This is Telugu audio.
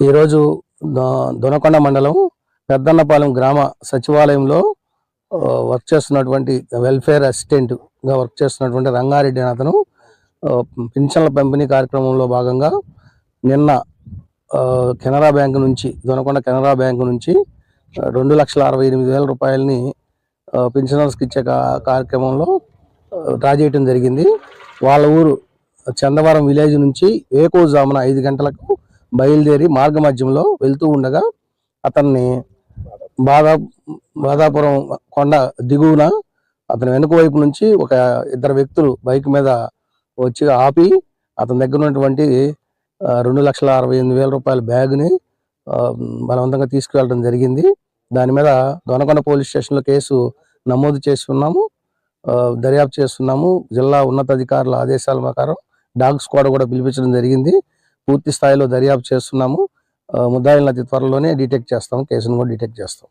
ఈరోజు దొనకొండ మండలం పెద్దన్నపాలెం గ్రామ సచివాలయంలో వర్క్ చేస్తున్నటువంటి వెల్ఫేర్ అసిస్టెంట్గా వర్క్ చేస్తున్నటువంటి రంగారెడ్డి అతను పింఛన్ల పంపిణీ కార్యక్రమంలో భాగంగా నిన్న కెనరా బ్యాంక్ నుంచి దొనకొండ కెనరా బ్యాంక్ నుంచి రెండు లక్షల అరవై ఎనిమిది వేల రూపాయలని పింఛనర్స్కి ఇచ్చే కార్యక్రమంలో డ్రా చేయటం జరిగింది. వాళ్ళ ఊరు చందవరం విలేజ్ నుంచి ఏకోజామున ఐదు గంటలకు బయలుదేరి మార్గ మధ్యంలో వెళ్తూ ఉండగా అతన్ని బాధా బాధాపురం కొండ దిగువన అతని వెనుక వైపు నుంచి ఒక ఇద్దరు వ్యక్తులు బైక్ మీద వచ్చి ఆపి అతని దగ్గర ఉన్నటువంటి రెండు లక్షల అరవై ఎనిమిది వేల రూపాయల బ్యాగ్ని బలవంతంగా తీసుకువెళ్ళడం జరిగింది. దాని మీద దొనకొండ పోలీస్ స్టేషన్లో కేసు నమోదు చేసి ఉన్నాము దర్యాప్తు చేస్తున్నాము జిల్లా ఉన్నతాధికారుల ఆదేశాల ప్రకారం డాగ్ స్క్వాడ్ కూడా పిలిపించడం జరిగింది. పూర్తి స్థాయిలో దర్యాప్తు చేస్తున్నాము. ముద్దాయిలను అతి త్వరలోనే డిటెక్ట్ చేస్తాము కేసును కూడా డిటెక్ట్ చేస్తాం.